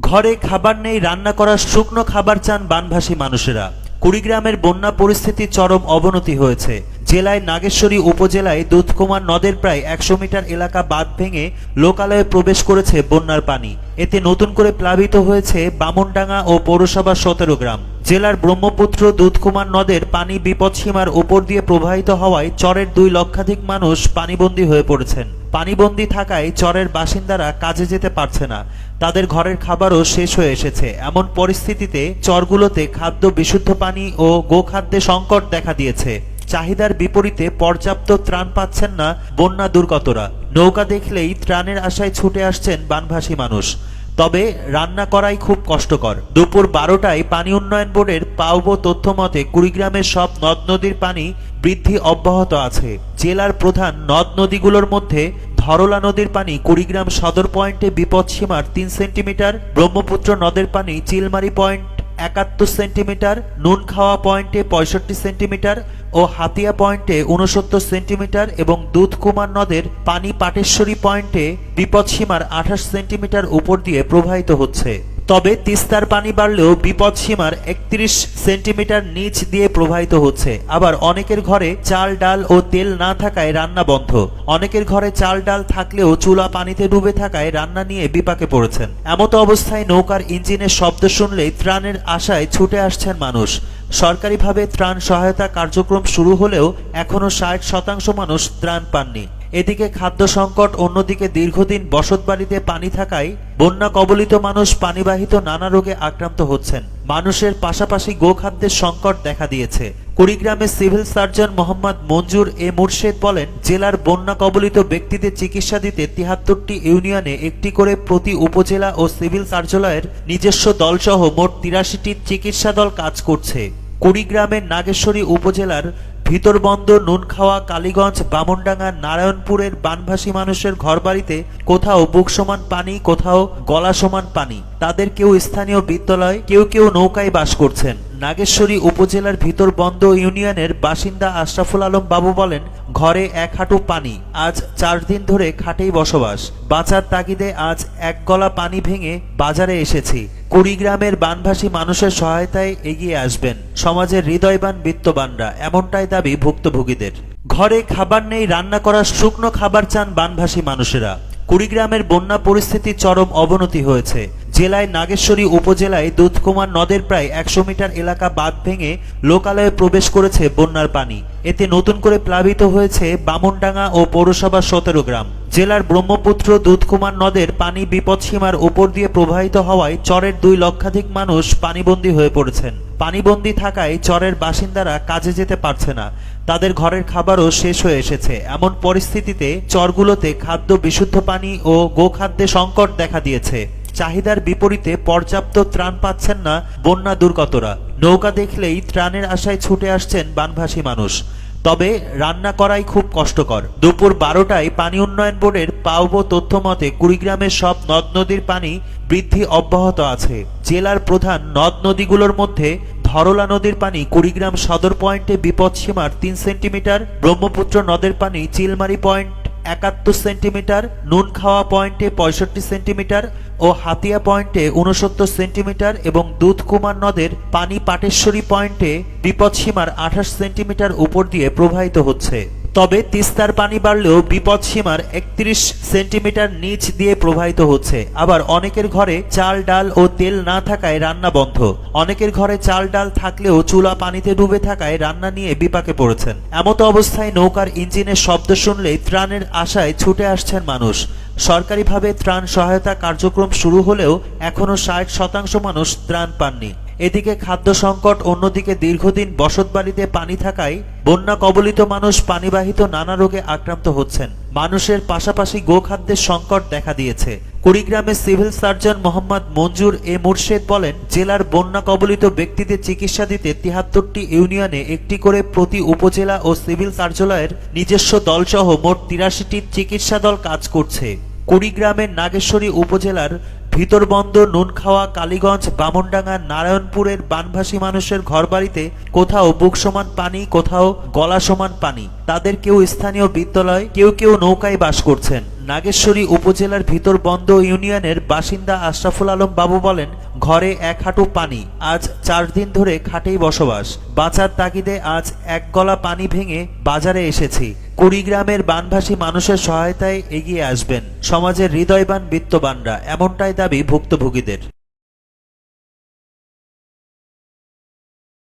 ঘরে খাবার নেই, রান্না করার শুকনো খাবার চান বানভাসী মানুষেরা। কুড়িগ্রামের বন্যা পরিস্থিতি চরম অবনতি হয়েছে। জেলায় নাগেশ্বরী উপজেলায় দুধকুমার নদের প্রায় একশো মিটার এলাকা বাঁধ ভেঙে লোকালয়ে প্রবেশ করেছে বন্যার পানি। এতে নতুন করে প্লাবিত হয়েছে বামনডাঙ্গা ও পৌরসভা সতেরো গ্রাম। জেলার ব্রহ্মপুত্র দুধকুমার নদের পানি বিপদসীমার উপর দিয়ে প্রবাহিত হওয়ায় চরের দুই লক্ষাধিক মানুষ পানিবন্দী হয়ে পড়েছেন। পানিবন্দী থাকায় চরের বাসিন্দারা কাজে যেতে পারছে না। তাদের ঘরের খাবারও শেষ হয়ে এসেছে। এমন পরিস্থিতিতে চরগুলোতে খাদ্য বিশুদ্ধ পানি ও গোখাদ্যে সংকট দেখা দিয়েছে। চাহিদার বিপরীতে পর্যাপ্ত ত্রাণ পাচ্ছেন না বন্যা দুর্গতরা। নৌকা দেখলেই ত্রাণের আশায় ছুটে আসছেন বানভাসী মানুষ। তবে রান্না করাই খুব কষ্টকর। দুপুর বারোটায় পানি উন্নয়ন বোর্ডের পাওব তথ্য মতে কুড়িগ্রামের সব নদ নদীর পানি বৃদ্ধি অব্যাহত আছে। জেলার প্রধান নদ নদীগুলোর মধ্যে ধরলা নদীর পানি কুড়িগ্রাম সদর পয়েন্টে বিপদসীমার তিন সেন্টিমিটার, ব্রহ্মপুত্র নদের পানি চিলমারি পয়েন্ট একাত্তর সেন্টিমিটার নুনখাওয়া পয়েন্টে পঁয়ষট্টি সেন্টিমিটার ও হাতিয়া পয়েন্টে উনসত্তর সেন্টিমিটার এবং দুধকুমার নদের পানি পাটেশ্বরী পয়েন্টে বিপদসীমার আঠাশ সেন্টিমিটার উপর দিয়ে প্রবাহিত হচ্ছে। তবে তিস্তার পানি বাড়লেও বিপদসীমার একত্রিশ সেন্টিমিটার নিচ দিয়ে প্রবাহিত হচ্ছে। আবার অনেকের ঘরে চাল, ডাল ও তেল না থাকায় রান্না বন্ধ। অনেকের ঘরে চাল, ডাল থাকলেও চুলা পানিতে ডুবে থাকায় রান্না নিয়ে বিপাকে পড়েছেন। এমত অবস্থায় নৌকার ইঞ্জিনের শব্দ শুনলেই ত্রাণের আশায় ছুটে আসছেন মানুষ। সরকারিভাবে ত্রাণ সহায়তা কার্যক্রম শুরু হলেও এখনও ষাট শতাংশ মানুষ ত্রাণ পাননি। এদিকে খাদ্য সংকট, অন্যদিকে দীর্ঘদিন বসতবাড়িতে পানি থাকায় বন্যা কবলিত মানুষ পানিবাহিত নানা রোগে আক্রান্ত হচ্ছেন। মানুষের পাশাপাশি গোখাদ্যের সংকট দেখা দিয়েছে। কুড়িগ্রামের সিভিল সার্জন মোহাম্মদ মঞ্জুর এ মুর্শেদ বলেন, জেলার বন্যা কবলিত ব্যক্তিদের চিকিৎসা দিতে তিহাত্তরটি ইউনিয়নে একটি করে প্রতি উপজেলা ও সিভিল কার্যালয়ের নিজস্ব দলসহ মোট তিরাশিটি চিকিৎসা দল কাজ করছে। কুড়িগ্রামের নাগেশ্বরী উপজেলার ভিতরবন্দ নুনখাওয়া, কালীগঞ্জ, বামনডাঙ্গা, নারায়ণপুরের বানভাসী মানুষের ঘরবাড়িতে কোথাও বুক সমান পানি, কোথাও গলা সমান পানি। তাদের কেউ স্থানীয় বিদ্যালয়, কেউ কেউ নৌকায় বাস করছেন। নাগেশ্বরী উপজেলার ভিতরবন্দ ইউনিয়নের বাসিন্দা আশরাফুল আলম বাবু বলেন, ঘরে এক হাঁটু পানি। আজ চার দিন ধরে খাটেই বসবাস। বাঁচার তাগিদে আজ এক গলা পানি ভেঙে বাজারে এসেছি। কুড়িগ্রামের বানভাসী মানুষের সহায়তায় এগিয়ে আসবেন। সমাজের হৃদয়বান বিত্তবানরা, এমনটাই দাবি ভুক্তভোগীদের। ঘরে খাবার নেই, রান্না করা শুকনো খাবার চান বানভাসী মানুষেরা। কুড়িগ্রামের বন্যা পরিস্থিতি চরম অবনতি হয়েছে। জেলায় নাগেশ্বরী উপজেলায় দুধকুমার নদের প্রায় একশো মিটার এলাকা বাঁধ ভেঙে লোকালয়ে প্রবেশ করেছে বন্যার পানি। এতে নতুন করে প্লাবিত হয়েছে বামনডাঙ্গা ও পৌরসভা সতেরো গ্রাম। জেলার ব্রহ্মপুত্র দুধকুমার নদের পানি বিপদসীমার উপর দিয়ে প্রবাহিত হওয়ায় চরের দুই লক্ষাধিক মানুষ পানিবন্দী হয়ে পড়েছেন। পানিবন্দী থাকায় চরের বাসিন্দারা কাজে যেতে পারছে না। তাদের ঘরের খাবারও শেষ হয়ে এসেছে। এমন পরিস্থিতিতে চরগুলোতে খাদ্য বিশুদ্ধ পানি ও গোখাদ্যে সংকট দেখা দিয়েছে। চাহিদার বিপরীতে পর্যাপ্ত ত্রাণ পাচ্ছেন না বন্যা দুর্গতরা। নৌকা দেখলেই ত্রাণের আশায় ছুটে আসছেন বানভাসী মানুষ। তবে রান্না করাই খুব কষ্টকর। দুপুর বারোটায় পানি উন্নয়ন বোর্ডের পাওব তথ্য মতে কুড়িগ্রামের সব নদ নদীর পানি বৃদ্ধি অব্যাহত আছে। জেলার প্রধান নদ নদীগুলোর মধ্যে ধরলা নদীর পানি কুড়িগ্রাম সদর পয়েন্টে বিপদসীমার তিন সেন্টিমিটার, ব্রহ্মপুত্র নদের পানি চিলমারি পয়েন্ট একাত্তর সেন্টিমিটার নুন খাওয়া পয়েন্টে পঁয়ষট্টি সেন্টিমিটার ও হাতিয়া পয়েন্টে উনসত্তর সেন্টিমিটার এবং দুধকুমার নদের পানি পাটেশ্বরী পয়েন্টে বিপদসীমার আঠাশ সেন্টিমিটার উপর দিয়ে প্রবাহিত হচ্ছে। তবে তিস্তার পানি বাড়লেও বিপদসীমার একত্রিশ সেন্টিমিটার নিচ দিয়ে প্রবাহিত হচ্ছে। আবার অনেকের ঘরে চাল, ডাল ও তেল না থাকায় রান্না বন্ধ। অনেকের ঘরে চাল, ডাল থাকলেও চুলা পানিতে ডুবে থাকায় রান্না নিয়ে বিপাকে পড়েছেন। এমতো অবস্থায় নৌকার ইঞ্জিনের শব্দ শুনলেই ত্রাণের আশায় ছুটে আসছেন মানুষ। সরকারিভাবে ত্রাণ সহায়তা কার্যক্রম শুরু হলেও এখনও ষাট শতাংশ মানুষ ত্রাণ পাননি। এদিকে খাদ্য সংকট, অন্যদিকে দীর্ঘদিন বসতবাড়িতে পানি থাকায় বন্যা কবলিত মানুষ পানিবাহিত নানা রোগে আক্রান্ত হচ্ছেন। মানুষের পাশাপাশি গোখাদ্যের সংকট দেখা দিয়েছে। কুড়িগ্রামের সিভিল সার্জন মোহাম্মদ মঞ্জুর এ মুর্শেদ বলেন, জেলার বন্যা কবলিত ব্যক্তিদের চিকিৎসা দিতে তিহাত্তরটি ইউনিয়নে একটি করে প্রতি উপজেলা ও সিভিল কার্যালয়ের নিজস্ব দলসহ মোট তিরাশিটি চিকিৎসা দল কাজ করছে। কুড়িগ্রামের নাগেশ্বরী উপজেলার ভিতরবন্দ নুনখাওয়া, কালীগঞ্জ, বামনডাঙ্গা, নারায়ণপুরের বানভাসী মানুষের ঘরবাড়িতে কোথাও বুক সমান পানি, কোথাও গলা সমান পানি। তাদের কেউ স্থানীয় বিদ্যালয়, কেউ কেউ নৌকায় বাস করছেন। নাগেশ্বরী উপজেলার ভিতরবন্দ ইউনিয়নের বাসিন্দা আশরাফুল আলম বাবু বলেন, ঘরে এক হাঁটু পানি। আজ চার দিন ধরে খাটেই বসবাস। বাঁচার তাগিদে আজ এক গলা পানি ভেঙে বাজারে এসেছি। কুড়িগ্রামের বানভাসী মানুষের সহায়তায় এগিয়ে আসবেন। সমাজের হৃদয়বান বিত্তবানরা এমনটাই দাবি ভুক্তভোগীদের।